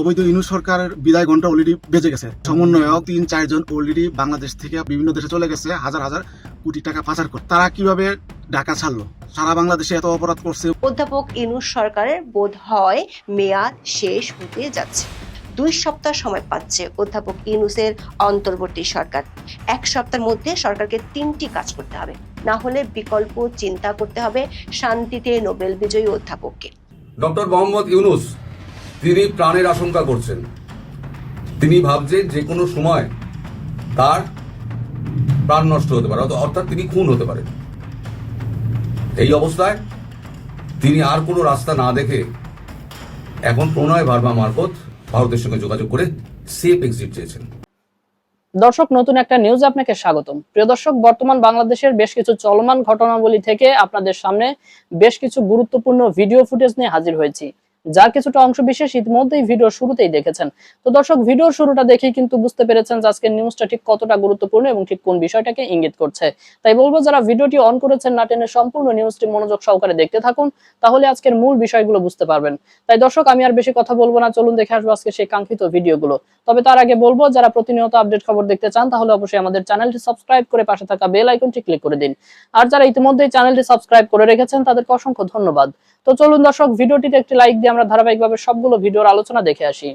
অবৈধ ইনু সরকারের বিদায় ঘণ্টা অলরেডি বেজে গেছে। সমন্বয়ক তিন চারজন অলরেডি বাংলাদেশ থেকে বিভিন্ন দেশে চলে গেছে হাজার হাজার কোটি টাকা পাচার করে তারা কীভাবে ঢাকা ছাড়লো? সারা বাংলাদেশে এত অপরাধ করছে। অধ্যাপক ইনুস সরকারের বোধ হয় মেয়াদ শেষ হতে যাচ্ছে। দুই সপ্তাহ সময় পাচ্ছে অধ্যাপক ইনুসের অন্তর্বর্তী সরকার। এক সপ্তাহের মধ্যে সরকারকে তিনটি কাজ করতে হবে। না হলে বিকল্প চিন্তা করতে হবে শান্তিতে নোবেল বিজয়ী অধ্যাপককে। ডক্টর মোহাম্মদ ইউনুস তিনি প্রাণের আশঙ্কা করছেন। তিনি ভাবছেন যে কোনো সময় তার প্রাণ নষ্ট হতে পারে, অর্থাৎ তিনি খুন হতে পারেন। এই অবস্থায় তিনি আর কোনো রাস্তা না দেখে এখন প্রণয় ভার্মা মারফত ভারতের সঙ্গে যোগাযোগ করে সেফ এক্সিট চেয়েছেন। দর্শক, নতুন একটা নিউজ আপনাকে স্বাগতম। প্রিয় দর্শক, বর্তমান বাংলাদেশের বেশ কিছু চলমান ঘটনাবলী থেকে আপনাদের সামনে বেশ কিছু গুরুত্বপূর্ণ ভিডিও ফুটেজ নিয়ে হাজির হয়েছি। যার কিছুটা অংশ বিশেষ ইতিমধ্যেই ভিডিও শুরুতেই দেখেছেন। তো দর্শক ভিডিওর শুরুটা দেখেই কিন্তু বুঝতে পেরেছেন যে আজকের নিউজটা ঠিক কতটা গুরুত্বপূর্ণ এবং ঠিক কোন বিষয়টাকে ইঙ্গিত করছে। তাই বলব, যারা ভিডিওটি অন করেছেন না টেনে সম্পূর্ণ নিউজটি মনোযোগ সহকারে দেখতে থাকুন, তাহলে আজকের মূল বিষয়গুলো বুঝতে পারবেন। তাই দর্শক, আমি আর বেশি কথা বলব না, চলুন দেখে আসব আজকে সেই কাঙ্ক্ষিত ভিডিওগুলো। তবে তার আগে বলব, যারা প্রতিনিয়ত আপডেট খবর দেখতে চান, তাহলে অবশ্যই আমাদের চ্যানেলটি সাবস্ক্রাইব করে পাশে থাকা বেল আইকনটি ক্লিক করে দিন। আর যারা ইতিমধ্যেই চ্যানেলটি সাবস্ক্রাইব করে রেখেছেন, তাদেরকে অসংখ্য ধন্যবাদ। তো চলুন দর্শক, ভিডিওটিতে একটি লাইক দিয়ে আমরা ধারাবাহিকভাবে সবগুলো ভিডিওর আলোচনা দেখে আসি।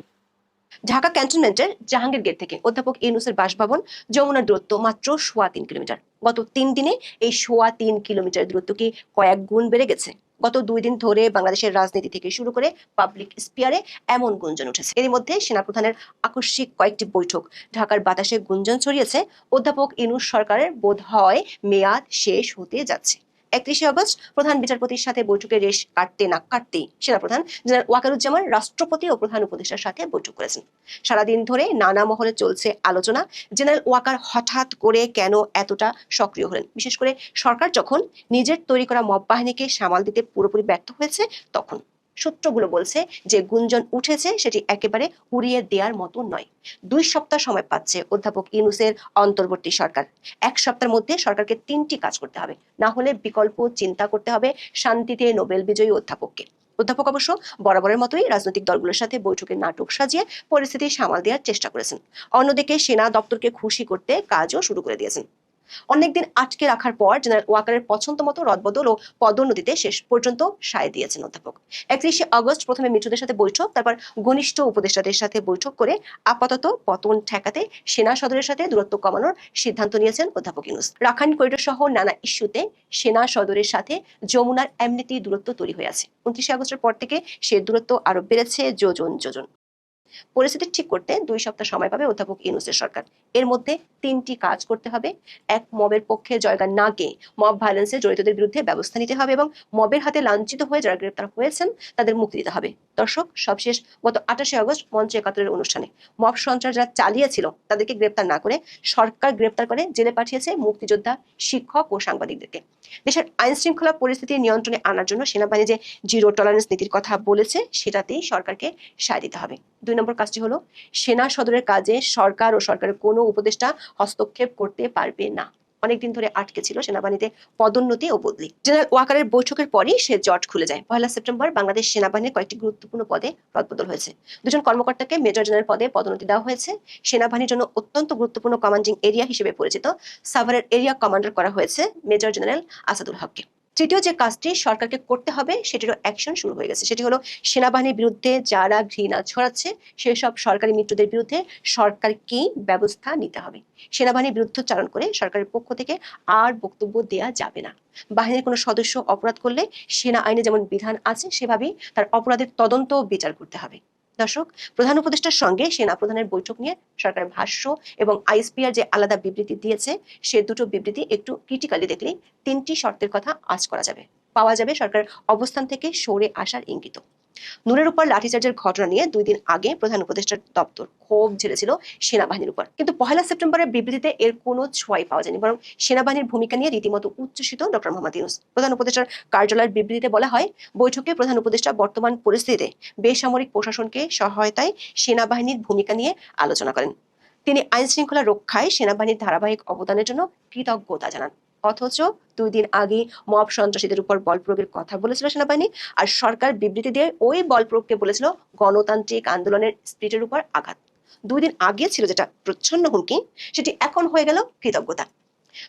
ঢাকা ক্যান্টনমেন্টের জাহাঙ্গীর গেট থেকে অধ্যাপক ইউনুসের বাসভবন যমুনার দূরত্ব মাত্র সোয়া তিন কিলোমিটার। গত তিন দিনে এই সোয়া তিন কিলোমিটার দূরত্ব কি কয়েক গুণ বেড়ে গেছে। গত দুই দিন ধরে বাংলাদেশের রাজনীতি থেকে শুরু করে পাবলিক স্পিয়ারে এমন গুঞ্জন উঠেছে। এর মধ্যে সেনাপ্রধানের আকস্মিক কয়েকটি বৈঠক ঢাকার বাতাসে গুঞ্জন ছড়িয়েছে। অধ্যাপক ইনুস সরকারের বোধ হয় মেয়াদ শেষ হতে যাচ্ছে। একত্রিশে আগস্ট প্রধান বিচারপতির সাথে বৈঠকে রেশ কাটতে না কাটতেই সেনাপ্রধান জেনারেল ওয়াকারুজ্জামান রাষ্ট্রপতি ও প্রধান উপদেষ্টার সাথে বৈঠক করেছেন। সারাদিন ধরে নানা মহলে চলছে আলোচনা। জেনারেল ওয়াকার হঠাৎ করে কেন এতটা সক্রিয় হলেন? বিশেষ করে সরকার যখন নিজের তৈরি করা মব বাহিনীকে সামাল দিতে পুরোপুরি ব্যর্থ হয়েছে, তখন সূত্রগুলো বলছে যে গুঞ্জন উঠেছে সেটি একেবারে উড়িয়ে দেওয়ার মতো নয়। দুই সপ্তাহ সময় পাচ্ছে অধ্যাপক ইনুসের অন্তর্বর্তী সরকার। এক সপ্তাহের মধ্যে সরকারকে তিনটি কাজ করতে হবে। না হলে বিকল্প চিন্তা করতে হবে শান্তিতে নোবেল বিজয়ী অধ্যাপককে। অধ্যাপক অবশ্য বরাবরের মতোই রাজনৈতিক দলগুলোর সাথে বৈঠকে নাটক সাজিয়ে পরিস্থিতি সামাল দেওয়ার চেষ্টা করেছেন। অন্যদিকে সেনা দপ্তরকে খুশি করতে কাজও শুরু করে দিয়েছেন। অনেকদিন আটকে রাখার পর জেনারেল ওয়াকারের পছন্দ মতো রদবদল ও পদোন্নতিতে শেষ পর্যন্ত সায় দিয়েছেন অধ্যাপক। একত্রিশে আগস্ট প্রথমে মিত্রদের সাথে বৈঠক, তারপর ঘনিষ্ঠ উপদেষ্টাদের সাথে বৈঠক করে আপাতত পতন ঠেকাতে সেনা সদরের সাথে দূরত্ব কমানোর সিদ্ধান্ত নিয়েছেন অধ্যাপক ইউনুস। রাখাইন করিডোর সহ নানা ইস্যুতে সেনা সদরের সাথে যমুনার এমনিতেই দূরত্ব তৈরি হয়ে আছে। উনত্রিশে আগস্টের পর থেকে সে দূরত্ব আরও বেড়েছে, যোজন যোজন। পরিস্থিতি ঠিক করতে দুই সপ্তাহ সময় পাবে অধ্যাপক ইউনুসের সরকার। এর মধ্যে তিনটি কাজ করতে হবে। এক, মবের পক্ষে জয়গান না গিয়ে মব ভায়োলেন্সে জড়িতদের বিরুদ্ধে ব্যবস্থা নিতে হবে এবং মবের হাতে লাঞ্ছিত হয়ে যারা গ্রেপ্তার হয়েছেন, তাদের মুক্তি দিতে হবে। দর্শক, সবশেষ গত আঠাশে আগস্ট মঞ্চ একাত্তরের অনুষ্ঠানে। মব সঞ্চার যারা চালিয়েছিল, তাদেরকে গ্রেপ্তার না করে সরকার গ্রেপ্তার করে জেলে পাঠিয়েছে মুক্তিযোদ্ধা, শিক্ষক ও সাংবাদিকদেরকে। দেশের আইন শৃঙ্খলা পরিস্থিতি নিয়ন্ত্রণে আনার জন্য সেনাবাহিনী যে জিরো টলারেন্স নীতির কথা বলেছে, সেটাতেই সরকারকে সায় দিতে হবে। দুই নম্বর কাজটি হলো, সেনা সদরের কাজে সরকার ও সরকারের কোনো উপদেষ্টা হস্তক্ষেপ করতে পারবে না। অনেকদিন ধরে আটকে ছিল সেনাবাহিনীতে পদোন্নতি ও বদলি। জেনারেল ওয়াকারের বৈঠকের পরই সে জট খুলে যায়। পয়লা সেপ্টেম্বর বাংলাদেশ সেনাবাহিনীর কয়েকটি গুরুত্বপূর্ণ পদে রদবদল হয়েছে। দুজন কর্মকর্তাকে মেজর জেনারেল পদে পদোন্নতি দেওয়া হয়েছে। সেনাবাহিনীর জন্য অত্যন্ত গুরুত্বপূর্ণ কমান্ডিং এরিয়া হিসেবে পরিচিত। সাভারের এরিয়া কমান্ডার করা হয়েছে মেজর জেনারেল আসাদুল হককে। তৃতীয় যে কাজটি সরকারকে করতে হবে, সেটিরও অ্যাকশন শুরু হয়ে গেছে। সেটি হলো সেনাবাহিনীর বিরুদ্ধে যারা ঘৃণা ছড়াচ্ছে, সেসব সরকারি মিত্রদের বিরুদ্ধে সরকারকেই ব্যবস্থা নিতে হবে। সেনাবাহিনীর বিরুদ্ধচারণ করে সরকারের পক্ষ থেকে আর বক্তব্য দেয়া যাবে না। বাহিনীর কোনো সদস্য অপরাধ করলে সেনা আইনে যেমন বিধান আছে, সেভাবেই তার অপরাধের তদন্ত বিচার করতে হবে। দর্শক, প্রধান উপদেষ্টার সঙ্গে সেনা প্রধানের বৈঠক নিয়ে সরকারের ভাষ্য এবং আইএসপিআর যে আলাদা বিবৃতি দিয়েছে, সে দুটো বিবৃতি একটু ক্রিটিক্যালি দেখলে তিনটি শর্তের কথা আজ করা যাবে। পাওয়া যাবে সরকারের অবস্থান থেকে সরে আসার ইঙ্গিত। নূরের উপর লাঠিচার্জের ঘটনা নিয়ে দুই দিন আগে প্রধান উপদেষ্টার দপ্তর ক্ষোভ ঝেড়েছিল সেনাবাহিনীর উপর। কিন্তু পহেলা সেপ্টেম্বরের বিবৃতিতে এর কোনো ছোঁয়াই পাওয়া যায়নি, বরং সেনাবাহিনীর ভূমিকা নিয়ে রীতিমতো উচ্ছ্বসিত ডক্টর মোহাম্মদ ইউনুস। প্রধান উপদেষ্টার কার্যালয়ের বিবৃতিতে বলা হয়, বৈঠকে প্রধান উপদেষ্টা বর্তমান পরিস্থিতিতে বেসামরিক প্রশাসনকে সহায়তায় সেনাবাহিনীর ভূমিকা নিয়ে আলোচনা করেন। তিনি আইন শৃঙ্খলা রক্ষায় সেনাবাহিনীর ধারাবাহিক অবদানের জন্য কৃতজ্ঞতা জানান। অথচ দুই দিন আগে মব সন্ত্রাসীদের উপর বল প্রয়োগের কথা বলেছিল সেনাবাহিনী, আর সরকার বিবৃতি দিয়ে ওই বল প্রয়োগকে বলেছিল গণতান্ত্রিক আন্দোলনের স্পিরিটের উপর আঘাত। দুই দিন আগে ছিল যেটা প্রচ্ছন্ন হুমকি, সেটি এখন হয়ে গেল কৃতজ্ঞতা।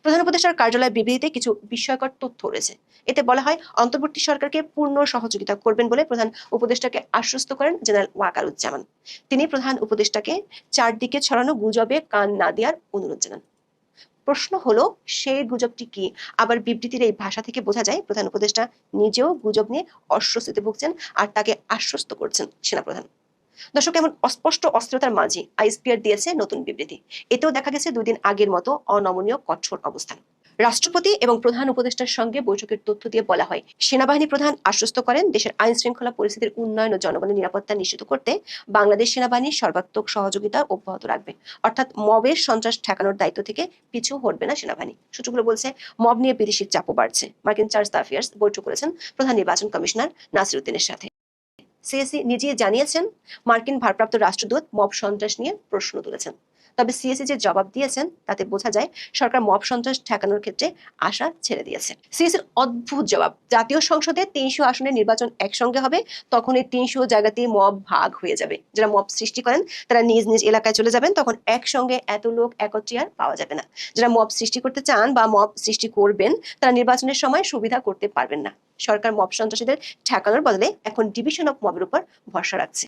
প্রধান উপদেষ্টার কার্যালয় বিবৃতিতে কিছু বিস্ময়কর তথ্য রয়েছে। এতে বলা হয়, অন্তর্বর্তী সরকারকে পূর্ণ সহযোগিতা করবেন বলে প্রধান উপদেষ্টাকে আশ্বস্ত করেন জেনারেল ওয়াকারুজ্জামান। তিনি প্রধান উপদেষ্টাকে চারদিকে ছড়ানো গুজবে কান না দেওয়ার অনুরোধ জানান। প্রশ্ন হলো সেই গুজবটি কি? আবার বিবৃতির এই ভাষা থেকে বোঝা যায়, প্রধান উপদেষ্টা নিজেও গুজব নিয়ে অস্বস্তিতে ভুগছেন আর তাকে আশ্বস্ত করছেন সেনাপ্রধান। দর্শক, এমন অস্পষ্ট অস্থিরতার মাঝে আইসপিআর দিয়েছে নতুন বিবৃতি। এতেও দেখা গেছে দুদিন আগের মতো অনমনীয়, কঠোর অবস্থান। রাষ্ট্রপতি এবং প্রধান উপদেষ্টার সঙ্গে বৈঠকের তথ্য দিয়ে বলা হয়, সেনাবাহিনী প্রধান আশ্বস্ত করেন দেশের আইন শৃঙ্খলা পরিস্থিতির উন্নয়ন ও জনগণের নিরাপত্তা নিশ্চিত করতে বাংলাদেশ সেনাবাহিনী সর্বাত্মক সহযোগিতা অব্যাহত রাখবে। অর্থাৎ মবের সন্ত্রাস ঠেকানোর দায়িত্ব থেকে পিছু হটবে না সেনাবাহিনী। সূত্রগুলো বলছে, মব নিয়ে বিদেশির চাপও বাড়ছে। মার্কিন চার্জ অ্যাফেয়ার্স বৈঠক করেছেন প্রধান নির্বাচন কমিশনার নাসিরুদ্দিনের সাথে। সিএসি নিজেই জানিয়েছেন, মার্কিন ভারপ্রাপ্ত রাষ্ট্রদূত মব সন্ত্রাস নিয়ে প্রশ্ন তুলেছেন। তবে সিএসি যে জবাব দিয়েছেন, তাতে বোঝা যায় সরকার মব সন্ত্রাস ঠেকানোর ক্ষেত্রে আশা ছেড়ে দিয়েছে। সিএসির অদ্ভুত জবাব, জাতীয় সংসদে তিনশো আসনের নির্বাচন একসঙ্গে হবে তখন এই তিনশো জায়গাতেই মব ভাগ হয়ে যাবে। যারা মব সৃষ্টি করেন, তারা নিজ নিজ এলাকায় চলে যাবেন, তখন একসঙ্গে এত লোক একত্রে আর পাওয়া যাবে না। যারা মব সৃষ্টি করতে চান বা মব সৃষ্টি করবেন, তারা নির্বাচনের সময় সুবিধা করতে পারবেন না। সরকার মব সন্ত্রাসীদের ঠেকানোর বদলে এখন ডিভিশন অফ মবের উপর ভরসা রাখছে।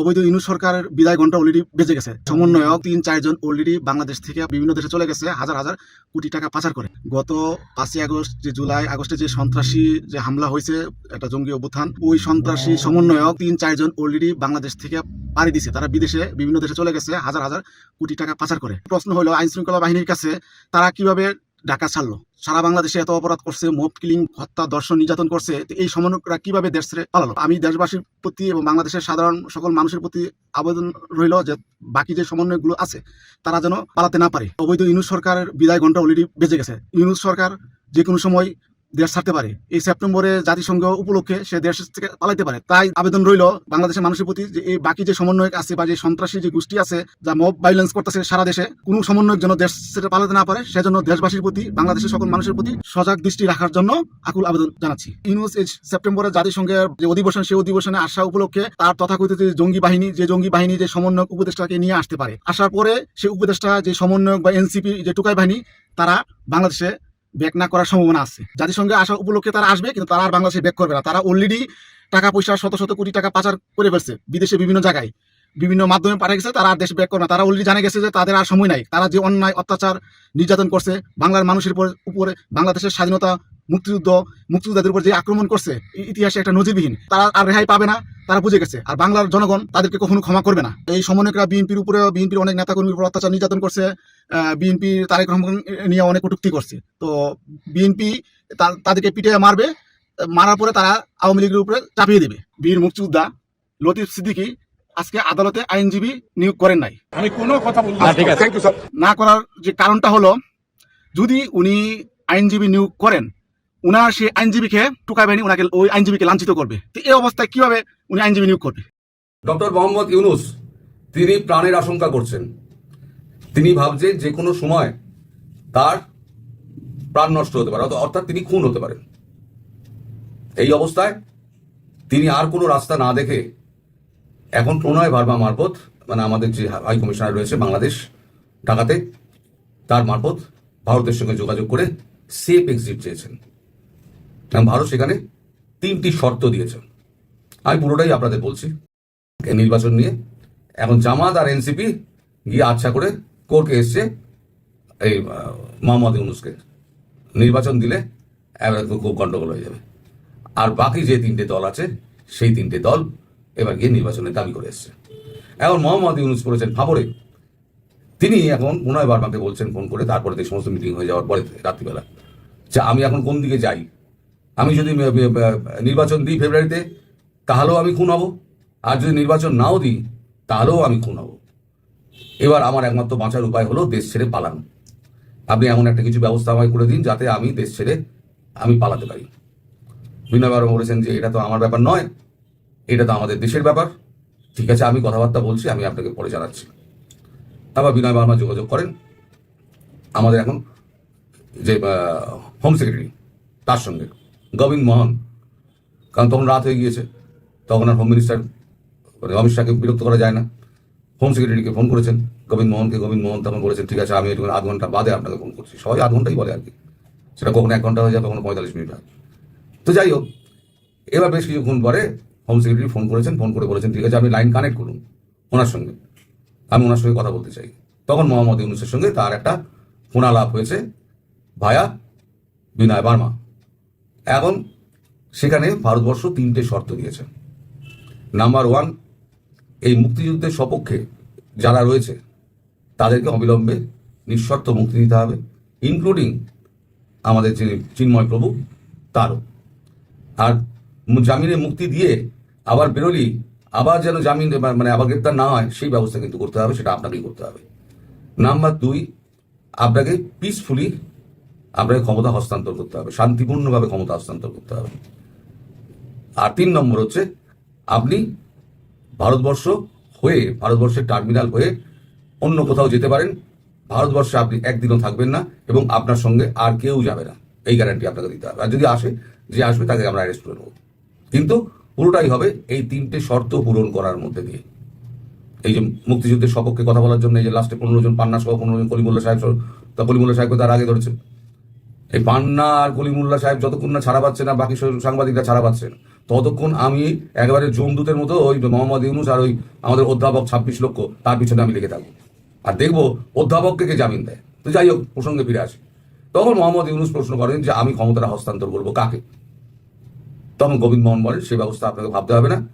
অবৈধ ইনু সরকারের বিদায় ঘণ্টা অলরেডি বেজে গেছে। সমন্বয়ক তিন চারজন অলরেডি বাংলাদেশ থেকে বিভিন্ন দেশে চলে গেছে, হাজার হাজার কোটি টাকা পাচার করে। গত পাঁচই আগস্ট, যে জুলাই আগস্টে যে সন্ত্রাসী যে হামলা হয়েছে, একটা জঙ্গি অভ্যুত্থান, ওই সন্ত্রাসী সমন্বয়ক তিন চারজন অলরেডি বাংলাদেশ থেকে পাড়ি দিছে। তারা বিদেশে বিভিন্ন দেশে চলে গেছে, হাজার হাজার কোটি টাকা পাচার করে। প্রশ্ন হলো আইন শৃঙ্খলা বাহিনীর কাছে তারা কীভাবে ঢাকা ছাড়লো। সারা বাংলাদেশে এত অপরাধ করছে, মোব কিলিং, হত্যা দর্শন নির্যাতন করছে এই সমন্বয়করা কীভাবে দেশ ছেড়ে পালালো? আমি দেশবাসীর প্রতি এবং বাংলাদেশের সাধারণ সকল মানুষের প্রতি আবেদন রইল যে বাকি যে সমন্বয়গুলো আছে, তারা যেন পালাতে না পারে। অবৈধ ইউনুস সরকারের বিদায় ঘণ্টা অলরেডি বেজে গেছে। ইউনুস সরকার যে কোনো সময় দেশ ছাড়তে পারে। এই সেপ্টেম্বরে জাতিসংঘ উপলক্ষে সে দেশ থেকে পালাইতে পারে। তাই আবেদন রইল বাংলাদেশের মানুষের প্রতি যে এই বাকি যে সমন্বয়ক আছে বা যে সন্ত্রাসী যে গোষ্ঠী আছে, যা মব ভাইলেন্স করতেছে সারা দেশে, কোনো সমন্বয়ক যেন দেশ থেকে পালাতে না পারে, সেজন্য দেশবাসীর প্রতি, বাংলাদেশের সকল মানুষের প্রতি সজাগ দৃষ্টি রাখার জন্য আকুল আবেদন জানাচ্ছি। ইউনুস এই সেপ্টেম্বরে জাতিসংঘের যে অধিবেশন, সেই অধিবেশনে আসা উপলক্ষে তার তথাকথিত যে জঙ্গি বাহিনী, যে জঙ্গি বাহিনী, যে সমন্বয়ক উপদেষ্টাকে নিয়ে আসতে পারে। আসার পরে সেই উপদেষ্টা, যে সমন্বয়ক বা এনসিপি যে টুকাই বাহিনী, তারা বাংলাদেশে ব্যাক না করার সম্ভাবনা আছে। জাতিসংঘে আসা উপলক্ষে তারা আসবে, কিন্তু তারা আর বাংলাদেশে ব্যাক করবে না। তারা অলরেডি টাকা পয়সা শত শত কোটি টাকা পাচার করে ফেলছে বিদেশে বিভিন্ন জায়গায়। বিভিন্ন মাধ্যমে পাঠিয়ে গেছে, তারা আর দেশ ব্যাক করবে না। তারা অলরেডি জানে গেছে যে তাদের আর সময় নাই। তারা যে অন্যায়, অত্যাচার, নির্যাতন করছে, বাংলার মানুষের উপর বাংলাদেশের স্বাধীনতা, মুক্তিযুদ্ধ, মুক্তিযোদ্ধাদের উপর যে আক্রমণ করছে ইতিহাসে একটা নজিরবিহীন। তারা আর রেহাই পাবে না, তারা বুঝে গেছে। আর বাংলার জনগণ তাদেরকে কখনো ক্ষমা করবে না। এই সমন্বয়করা, বিএনপির উপরে বিএনপির অনেক নেতাকর্মীর উপর অত্যাচার, নির্যাতন করছে। বিএনপি তারেক রহমান নিয়ে অনেক কটুক্তি করছে। তো বিএনপি তাদেরকে পিটিয়ে মারবে মারার পরে তারা আওয়ামী লীগের উপরে চাপিয়ে দেবে। বীর মুক্তিযোদ্ধা লতিফ সিদ্দিকী আজকে আদালতে আইনজীবী নিয়োগ করেন নাই। আমি কোনো কথা বলব থ্যাংক ইউ স্যার না করার যে কারণটা হলো যদি উনি আইনজীবী নিয়োগ করেন উনার সেই আইনজীবীকে টুকাই বাহিনী উনাকে ওই আইনজীবীকে লাঞ্ছিত করবে। তো এই অবস্থায় কীভাবে উনি আইনজীবী নিয়োগ করবে? ডক্টর মোহাম্মদ ইউনুস তিনি প্রাণের আশঙ্কা করছেন। তিনি ভাবছেন যে কোনো সময় তার প্রাণ নষ্ট হতে পারে, অর্থাৎ তিনি খুন হতে পারেন। এই অবস্থায় তিনি আর কোনো রাস্তা না দেখে এখন প্রণয় ভার্মা মারফত মানে আমাদের যে হাই কমিশনার রয়েছে বাংলাদেশ, ঢাকাতে, তার মারফত ভারতের সঙ্গে যোগাযোগ করে সেফ এক্সিট চেয়েছেন। এবং ভারত সেখানে তিনটি শর্ত দিয়েছেন আমি পুরোটাই আপনাদের বলছি। নির্বাচন নিয়ে। এখন জামাত আর এনসিপি গিয়ে আচ্ছা করে কোর্টে এসছে, এই মোহাম্মদ ইউনুসকে। নির্বাচন দিলে খুব গন্ডগোল হয়ে যাবে। আর বাকি যে তিনটে দল আছে, সেই তিনটে দল এবার গিয়ে নির্বাচনের দাবি করে এসছে। এখন মোহাম্মদ ইউনুস করেছেন ফাবরে তিনি এখন পুনয় বার্মাকে বলছেন ফোন করে, তারপরে এই সমস্ত মিটিং হয়ে যাওয়ার পরে রাত্রিবেলা। যে আমি এখন কোন দিকে যাই? আমি যদি নির্বাচন দিই ফেব্রুয়ারিতে, তাহলেও আমি খুন হব। আর যদি নির্বাচন নাও দিই, তাহলেও আমি খুন হব। এবার আমার একমাত্র বাঁচার উপায় হলো দেশ ছেড়ে পালানো। আপনি এমন একটা কিছু ব্যবস্থা আমায় করে দিন যাতে আমি দেশ ছেড়ে আমি পালাতে পারি। বিনয় বার্মা বলেছেন যে, এটা তো আমার ব্যাপার নয়, এটা তো আমাদের দেশের ব্যাপার। ঠিক আছে, আমি কথাবার্তা বলছি, আমি আপনাকে পরে জানাচ্ছি। আবার বিনয় বার্মা যোগাযোগ করেন। আমাদের এখন যে হোম সেক্রেটারি তার সঙ্গে। গোবিন্দ মোহন, কারণ তখন রাত হয়ে গিয়েছে, তখন আর হোম মিনিস্টার মানে অমিত শাহকে বিরক্ত করা যায় না। হোম সেক্রেটারিকে ফোন করেছেন, গোবিন্দ মোহনকে, গোবিন্দ মোহন তখন বলেছেন, ঠিক আছে, আমি একটু আধ ঘণ্টা বাদে আপনাকে ফোন করছি। সবাই আধ ঘন্টাই বলে আর কি। সেটা কখনো এক ঘণ্টা হয়ে যায়, কখনো পঁয়তাল্লিশ মিনিট হয়। তো যাই হোক, এবার বেশ কিছুক্ষণ পরে হোম সেক্রেটারি ফোন করেছেন ফোন করে বলেছেন, ঠিক আছে, আপনি লাইন কানেক্ট করুন ওনার সঙ্গে। আমি ওনার সঙ্গে কথা বলতে চাই। তখন মোহাম্মদ ইউনুসের সঙ্গে তার একটা ফোনালাপ হয়েছে ভায়া বিনয় বার্মা। এখন সেখানে ভারতবর্ষ তিনটে শর্ত দিয়েছে। নাম্বার ওয়ান এই মুক্তিযুদ্ধের সপক্ষে যারা রয়েছে, তাদেরকে অবিলম্বে নিঃশর্ত মুক্তি দিতে হবে ইনক্লুডিং আমাদের যিনি চিন্ময় প্রভু, তারও। আর জামিনে মুক্তি দিয়ে আবার বেরোলি আবার যেন জামিন মানে আবার গ্রেপ্তার না হয়, সেই ব্যবস্থা কিন্তু করতে হবে, সেটা আপনাকেই করতে হবে। নাম্বার দুই, আপনাকে পিসফুলি আপনাকে ক্ষমতা হস্তান্তর করতে হবে, শান্তিপূর্ণভাবে ক্ষমতা হস্তান্তর করতে হবে। আর তিন নম্বর হচ্ছে, আপনি ভারতবর্ষ হয়ে, ভারতবর্ষের টার্মিনাল হয়ে অন্য কোথাও যেতে পারেন। ভারতবর্ষে আপনি একদিনও থাকবেন না এবং আপনার সঙ্গে আর কেউ যাবে না। এই গ্যারান্টি আপনাকে দিতে হবে। আর যদি আসে, যে আসবে তাকে আমরা অ্যারেস্ট করে নেব। কিন্তু পুরোটাই হবে এই তিনটে শর্ত পূরণ করার মধ্যে দিয়ে। এই যে মুক্তিযুদ্ধের সপক্ষে কথা বলার জন্য এই যে লাস্টে পনেরো জন, পান্না সহ পনেরো জন কলিমুল্লা সাহেব সহ- তা কলিমুল্লা সাহেবকে তার আগে ধরেছে। এই পান্না আর কলিমুল্লা সাহেব যতক্ষণ না ছাড়া পাচ্ছে না, বাকি সব সাংবাদিকরা ছাড়া পাচ্ছে না। ততক্ষণ আমি একেবারে জমদূতের মতো ওই মোহাম্মদ ইউনুস আর ওই আমাদের অধ্যাপক ছাব্বিশ লক্ষ, তার পিছনে আমি লেগে থাকব। আর দেখব অধ্যাপককে কে জামিন দেয়। তো যাই হোক, প্রসঙ্গে ফিরে আসি। তখন মোহাম্মদ ইউনুস প্রশ্ন করেন যে, আমি ক্ষমতাটা হস্তান্তর করব কাকে? তখন গোবিন্দ মোহন বলেন সেই ব্যবস্থা আপনাকে ভাবতে হবে না।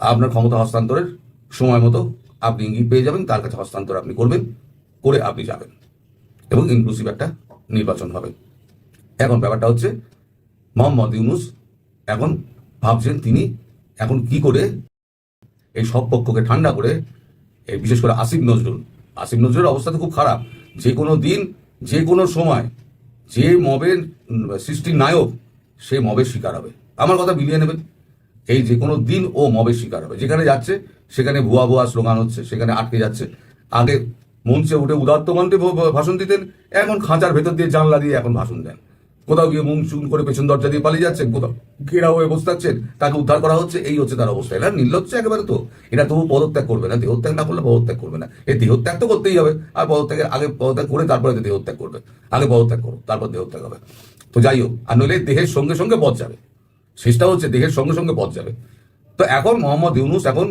আপনার ক্ষমতা হস্তান্তরের সময় মতো আপনি ইঙ্গিত পেয়ে যাবেন, তার কাছে হস্তান্তর আপনি করবেন, করে আপনি যাবেন। এবং ইনক্লুসিভ একটা নির্বাচন হবে। এখন ব্যাপারটা হচ্ছে মোহাম্মদ ইউনুস এখন ভাবছেন তিনি এখন কি করে এই সব পক্ষকে ঠান্ডা করে, এই বিশেষ করে আসিফ নজরুল। আসিফ নজরুলের অবস্থা তো খুব খারাপ। যে কোনো দিন, যে কোনো সময়, যে মবের সৃষ্টির নায়ক, সে মবের শিকার হবে। আমার কথা মিলিয়ে নেবেন। এই যে কোনো দিন ও মবের শিকার হবে। যেখানে যাচ্ছে, সেখানে ভুয়া ভুয়া স্লোগান হচ্ছে, সেখানে আটকে যাচ্ছে। আগে মঞ্চে উঠে উদাত্ত কণ্ঠে ভ- ভ- ভাষণ দিতেন, এখন খাঁচার ভেতর দিয়ে জানলা দিয়ে এখন ভাষণ দেন। কোথাও গিয়ে মুখ চুন করে পেছন দরজা দিয়ে পালিয়ে যাচ্ছেন, কোথাও ঘেরা হয়ে বসে থাকছেন, তাকে উদ্ধার করা হচ্ছে, এই হচ্ছে তার অবস্থা। এটা নির্লজ্জ একেবারে তো। এটা তবু পদত্যাগ করবে না, দেহত্যাগ না করলে পদত্যাগ করবে না। এই দেহত্যাগ তো করতেই হবে, আর পদত্যাগের আগে পদত্যাগ করে তারপরে দেহত্যাগ করবে। আগে পদত্যাগ করো, তারপর দেহত্যাগ হবে। তো যাই হোক, আর নইলে দেহের সঙ্গে সঙ্গে পথ যাবে। শেষটা হচ্ছে দেহের সঙ্গে সঙ্গে পথ যাবে। তো এখন মোহাম্মদ ইউনুস এখন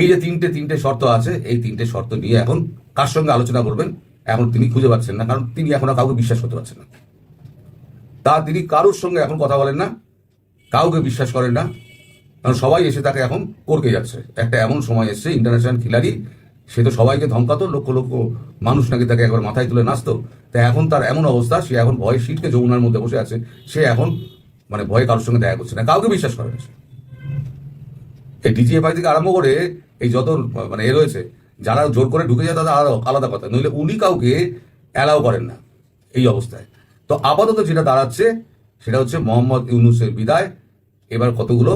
এই যে তিনটে তিনটে শর্ত আছে, এই তিনটে শর্ত নিয়ে এখন কার সঙ্গে আলোচনা করবেন, এখন তিনি খুঁজে পাচ্ছেন না, কারণ তিনি এখন কাউকে বিশ্বাস করতে পারছেন না। তা তিনি কারোর সঙ্গে এখন কথা বলেন না? কাউকে বিশ্বাস করেন না? কারণ সবাই এসে তাকে এখন করকে যাচ্ছে। একটা এমন সময় এসছে ইন্টারন্যাশনাল খিলাড়ি। সে তো সবাইকে ধমকাতো, লক্ষ লক্ষ মানুষ নাকি তাকে একবার মাথায় তুলে নাচতো। তা এখন তার এমন অবস্থা, সে এখন ভয়ে শীতকে যমুনার মধ্যে বসে আছে। সে এখন মানে ভয়ে কারোর সঙ্গে দেখা করছে না। কাউকে বিশ্বাস করে না। এই ডিজিএফআই থেকে আরম্ভ করে এই যত মানে এ রয়েছে, যারা জোর করে ঢুকে যায় তাদের আলাদা কথা। নইলে উনি কাউকে অ্যালাউ করেন না। এই অবস্থায়। তো আপাতত যেটা দাঁড়াচ্ছে, সেটা হচ্ছে মোহাম্মদ ইউনুসের বিদায়। এবার কতগুলো?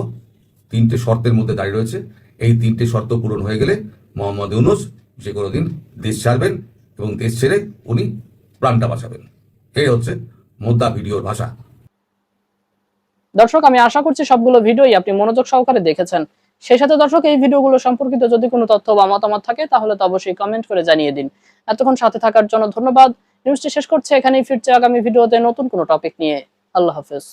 তিনটে শর্তের মধ্যে দাঁড়িয়ে রয়েছে। এই তিনটে শর্ত পূরণ হয়ে গেলে মোহাম্মদ ইউনুস যে কোনো দিন দেশ ছাড়বেন এবং দেশ ছেড়ে উনি প্রাণটা বাঁচাবেন। এই হচ্ছে মোদ্দা ভিডিওর ভাষা। দর্শক, আমি আশা করছি সবগুলো ভিডিওই আপনি মনোযোগ সহকারে দেখেছেন। সেই সাথে দর্শক, এই ভিডিওগুলো সম্পর্কিত যদি কোনো তথ্য বা মতামত থাকে, তাহলে তো অবশ্যই কমেন্ট করে জানিয়ে দিন। এতক্ষণ সাথে থাকার জন্য ধন্যবাদ। নিউজটি শেষ করছে এখানেই ফিরছে আগামী ভিডিওতে নতুন কোনো টপিক নিয়ে। আল্লাহ হাফেজ।